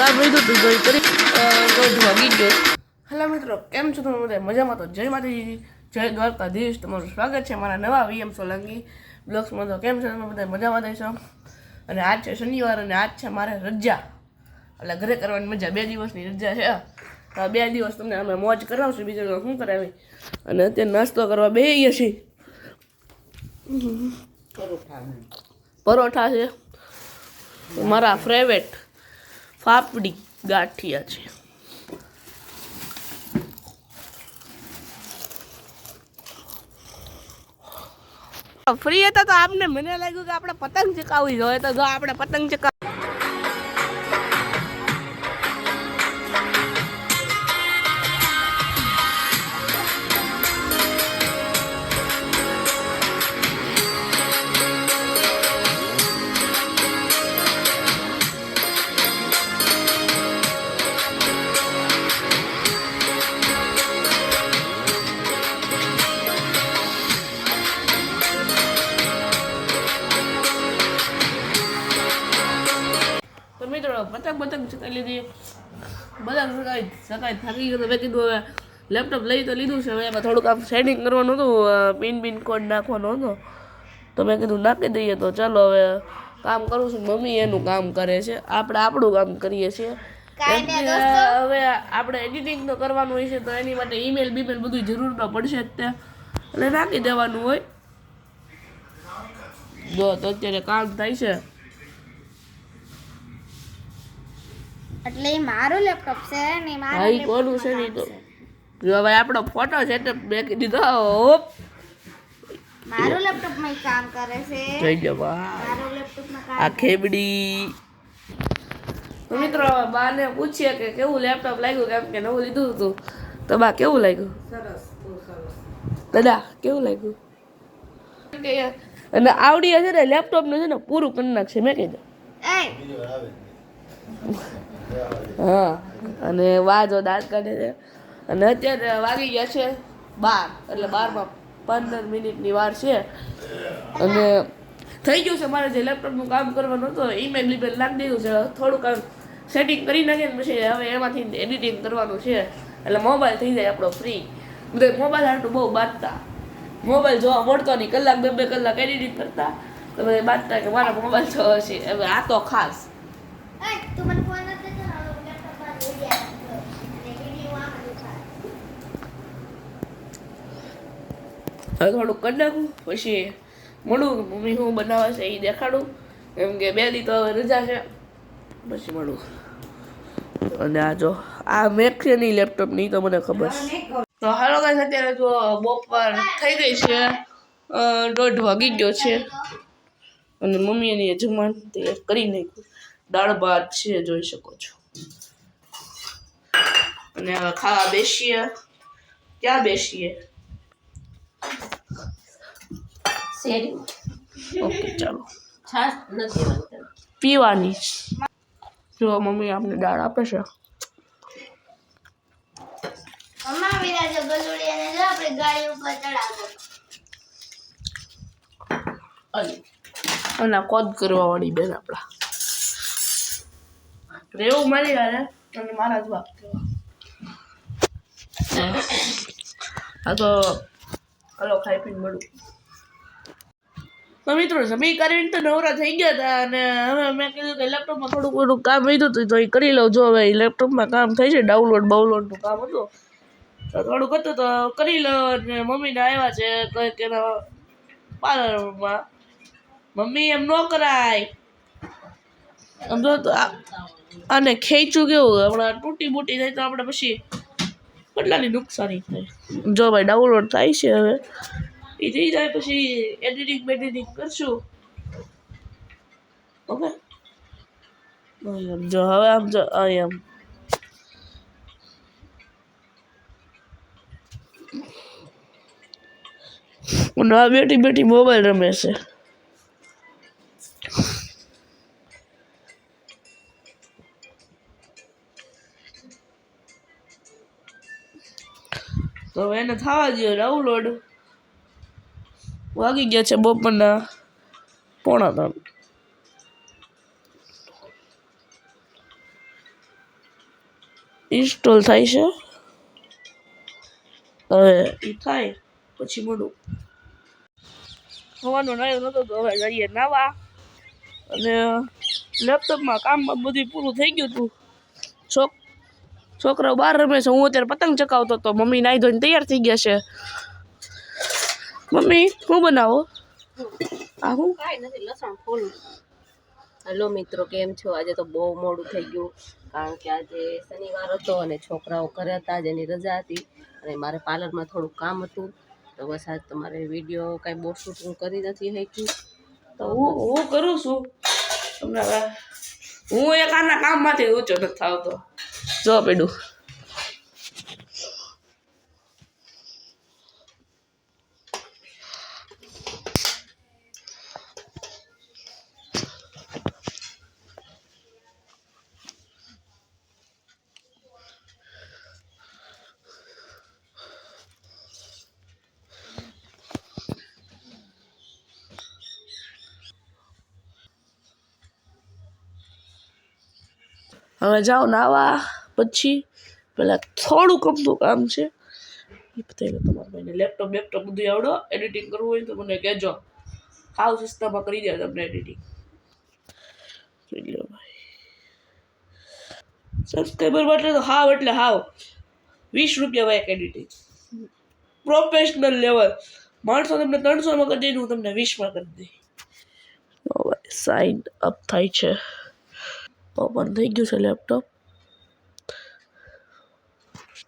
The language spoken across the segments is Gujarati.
લીધું હતું તો એ કરી દોઢ ગયો. હેલો મિત્રો કેમ છો તમે બધા? મજામાં તો? જય માતાજી જય દ્વારકાધીશ. તમારું સ્વાગત છે મારા નવા વીએમ સોલંકી બ્લોગ્સમાં. તો કેમ છો તમે બધા? મજામાં દેશો અને આજ છે શનિવાર અને આજ છે મારે રજા. એટલે ઘરે કરવાની મજા બે દિવસની રજા છે તો આ બે દિવસ તમને અમે મોજ કરાવશું બીજું શું કરાવી? અને અત્યારે નાસ્તો કરવા બેસીએ છીએ. પરોઠા છે. મારા ફેવરેટ ફાફડી ગાંઠિયા છે. ફ્રી હતા તો આપને મને લાગ્યું કે આપણે પતંગ ચકાવવી જોઈએ. તો જો આપણે પતંગ ચકાવ ચકાવી લીધી. બધા સકાઈ સકાઈ થાકી ગયો તો મેં કીધું હવે લેપટોપ લઈ તો લીધું છે હવે એમાં થોડુંક આમ સેટિંગ કરવાનું હતું પિન પિન કોડ નાખવાનો હતો. તો મેં કીધું નાખી દઈએ તો ચાલો હવે કામ કરું છું મમ્મી એનું કામ કરે છે આપણે આપણું કામ કરીએ છીએ. હવે આપણે એડિટિંગ તો કરવાનું હોય છે તો એની માટે ઈમેલ બીમેલ બધું જરૂર તો પડશે જ તે એટલે નાખી દેવાનું હોય. જો તો અત્યારે કામ થાય છે. એટલે મારું લેપટોપ છે ને મારું કોનું છે ને તો? જો હવે આપણો ફોટો છે તો મેં દીધો ઓપ મારું લેપટોપમાં કામ કરે છે. થઈ ગયો બા મારું લેપટોપમાં કામ આ ખેબડી. તો મિત્રો બાને પૂછીએ કે કેવું લેપટોપ લાગ્યું? કેમ કે નવું લીધું હતું. તો બા કેવું લાગ્યું? દાદા કેવું લાગ્યું? અને આવડી છે ને લેપટોપનું છે ને પૂરું કરી નાખશે મેં કીધું. એ હા, અને વાજો દાંત કાઢે છે. અને અત્યારે વાગી ગયા છે બાર, એટલે બારમાં પંદર મિનિટની વાર છે. અને થઈ ગયું છે મારે જે લેપટોપનું કામ કરવાનું હતું ઈમેલ લીમેલ નાખી દીધું છે. થોડુંક સેટિંગ કરી નાખીએ ને પછી હવે એમાંથી એડિટિંગ કરવાનું છે. એટલે મોબાઈલ થઈ જાય આપણો ફ્રી બધા મોબાઈલ હાટું બહુ બાંધતા. મોબાઈલ જોવા મળતો નહીં. કલાક, બે બે કલાક એડિટિંગ કરતા. તો બધા બાંધતા કે મારા મોબાઈલ જોવો છે હવે આ તો ખાસ એ તું મને ફોન નથી કરવાનો લેપટોપમાં વિડિયો અને વિડિયો આમાં દેખાય હવે થોડુંક કરી નાખું, પછી મળું મમ્મી શું બનાવે છે એ દેખાડું. એમ કે બે દી તો હવે રજા છે. પછી મળું. અને આ જો, આ મેક છે નહીં લેપટોપની તો મને ખબર છે. તો હાલો ગાઈસ અત્યારે જો બપોર થઈ ગઈ છે. દોઢ વાગી ગયો છે. અને મમ્મી એની જમવાનું તૈયાર કરી નાખ્યું. દાળ ભાત છે, જોઈ શકો છો. અને હવે ખાવા બેસીએ. ક્યાં બેસીએ? શેરી. ઓકે ચાલો. છાશ નથી પીવાની જ. મમ્મી આપને દાળ આપે છે. અમાર વિરાજો ગલુડિયાને જો આપણે ગાડી ઉપર ચડાવો અને કોદ કરવા વાળી બેન આપણા. રેવું મારી હારે અને મારા જ વાત કરવા આ તો હલો ખાઈ પીને મળું. તો મિત્રો કરીને તો નવરા થઈ ગયા હતા અને હવે મેં કીધું કે લેપટોપમાં થોડુંક થોડુંક કામ લીધું હતું તો એ કરી લઉં. જો હવે લેપટોપમાં કામ થાય છે ડાઉનલોડ બાઉનલોડનું કામ હતું. તો થોડુંક હતું તો કરી લો અને મમ્મીને આવ્યા છે કંઈક એના પાર્લરમાં. મમ્મી એમ ન કરાય. સમજો તો આને ખેંચું કેવું? હમણાં તૂટી બૂટી થાય તો આપણે પછી કેટલાની નુકસાની થાય? જો ભાઈ ડાઉનલોડ થાય છે હવે. એ થઈ જાય પછી એડિટિંગ બેડિટિંગ કરશું. ઓકે? જો હવે આમ જો એમ આમ. અને આ બેઠી બેઠી મોબાઈલ રમે છે. તો એને થવા દો ડાઉનલોડ વાગી ગયા છે બપોરના. પોણા ત્રણ. ઇન્સ્ટોલ થાય છે. હવે એ થાય, પછી મળું હવાનો નાયો નતો તો હવે જઈએ નાવા. અને લેપટોપમાં કામમાં બધું પૂરું થઈ ગયું હતું છોક છોકરાઓ બહાર રમે છે. હું અત્યારે પતંગ ચકાવતો હતો. મમ્મી નાહી ધોઈને તૈયાર થઈ ગયા છે. મમ્મી શું બનાવો? આ હું કાંઈ નથી લસણ ફૂલ. હેલો મિત્રો કેમ છો? આજે તો બહુ મોડું થઈ ગયું કારણ કે આજે શનિવાર હતો અને છોકરાઓ કર્યા હતા જેની રજા હતી અને મારે પાર્લરમાં થોડું કામ હતું. તો બસ આજ તમારે વીડિયો કાંઈ બહુ શૂટિંગ હું કરી નથી શક્યું. તો હું હું કરું છું? તમને હવે હું એક આના કામમાંથી ઊંચો નથી આવતો. જો પેડું. હવે જાઓ નાવા પછી પહેલાં થોડુંક કમતું કામ છે. એ પતાવી લો તમારા ભાઈને. લેપટોપ બેપટોપ બધું આવડો. એડિટિંગ કરવું હોય તો મને કહેજો. સાવ સિસ્ટમમાં કરી દે તમને એડિટિંગ સબસ્ક્રાઈબર માટે તો હાવ એટલે હાવ. વીસ રૂપિયા એક એડિટિંગ પ્રોફેશનલ લેવલ માણસો તમને ત્રણસોમાં કરી દઈને હું તમને વીસમાં કરી દઈ સાઇન અપ થાય છે. ઓપન થઈ ગયું છે લેપટોપ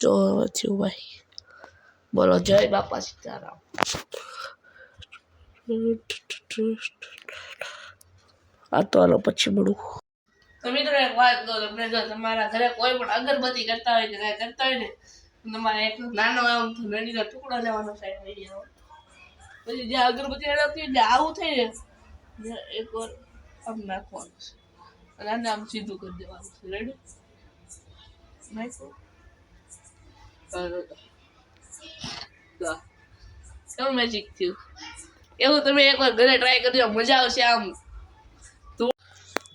જો થયું ભાઈ. બોલો, જય બાપા સીતારામ. આ તો હાલો પછી મળું. તો મિત્રો એક વાત કહું તમને, જો તમારા ઘરે કોઈ પણ અગરબત્તી કરતા હોય કે કાંઈ કરતા હોય ને તમારે એક નાનો એમ નડીનો ટુકડો લેવાનો સાઈડ જવાનો પછી જ્યાં અગરબત્તી હળગતી એટલે આવું થઈ ને એક વાર આમ નાખવાનું છે. અને આમ સીધું કરી દેવાનું છે. રેડી કેવું મેજિક થયું? એવું તમે એકવાર ઘરે ટ્રાય કરજો, મજા આવશે આમ.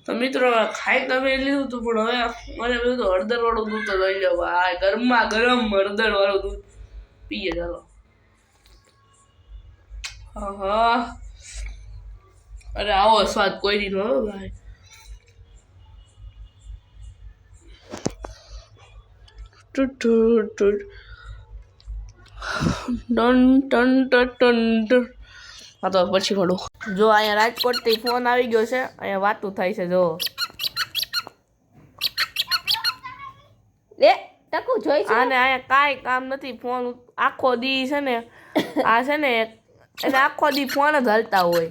તો મિત્રો, ખાઈ તમે લીધું હતું, પણ હવે મને બધું હળદર વાળું દૂધ તો લઈ જાવ. આ ગરમા ગરમ હળદર વાળું દૂધ. પીએ, ચાલો. હા અરે આવો સ્વાદ કોઈ દી નો ભાઈ. ટન ટન ટન ટન. હા તો પછી મળું. જો અહીંયા રાજકોટથી ફોન આવી ગયો છે. અહીંયા વાતું થાય છે જો. લે ટકુ જોઈ છે? આને અહીંયા કાંઈ કામ નથી. ફોન આખો દી છે ને આ છે ને એને આખો દી ફોન જ હલતા હોય.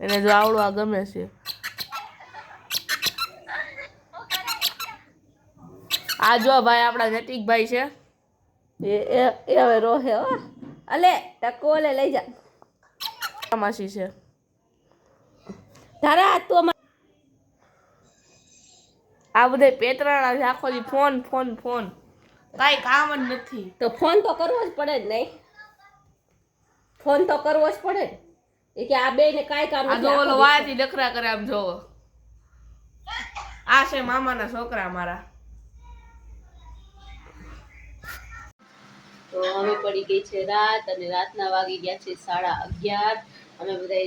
એને જો આવડવા ગમે છે. આ જો ભાઈ આપણા નૈતિકભાઈ છે. એ હવે રોહે હો. અલે ટકુ ઓલે લઈ જા. માસી છે. તારા તું આ બધે પેતરાણા છે આખો દી ફોન ફોન ફોન. કાંઈ કામ જ નથી. તો ફોન તો કરવો જ પડે જ નહીં. ફોન તો કરવો જ પડે એ કે આ બે ને કાંઈ કામ આ આખો ઓલો વાયથી કરે આમ જોવો. આ છે મામાના છોકરા મારા. તો હવે પડી ગઈ છે રાત અને રાતના વાગી ગયા છે સાડા અગિયાર. અમે બધા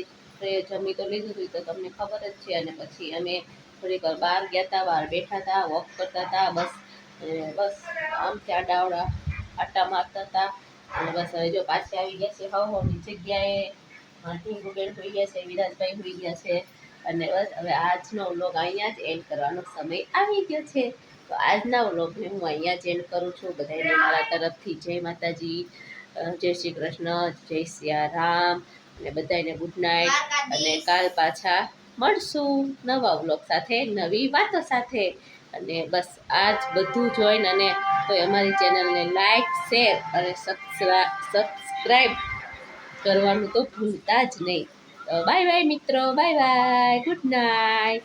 જમી તો લીધું હતું તો તમને ખબર જ છે. અને પછી અમે થોડીક બહાર ગયા હતા બહાર બેઠા હતા વોક કરતા હતા બસ બસ આમથી ડાવડા આટા મારતા હતા અને બસ હવે જો પાછી આવી ગયા છે, હવ હવની જગ્યાએ ટીંગુબેન હોઈ ગયા છે, વિરાજભાઈ હોઈ ગયા છે. અને બસ હવે આજનો વ્લોગ અહીંયા જ એન્ડ કરવાનો સમય આવી ગયો છે. તો આજના વ્લોગને હું અહીંયા જ એન્ડ કરું છું. બધાને મારા તરફથી જય માતાજી જય શ્રી કૃષ્ણ જય સિયા રામ અને બધાને ગુડ નાઇટ અને કાલ પાછા મળશું નવા વ્લોગ સાથે નવી વાતો સાથે. અને બસ આજ બધું જોઈને અને કોઈ અમારી ચેનલને લાઈક શેર અને સબસ્ક્રાઈબ કરવાનું તો ભૂલતા જ નહીં. બાય બાય મિત્રો બાય બાય ગુડ નાઇટ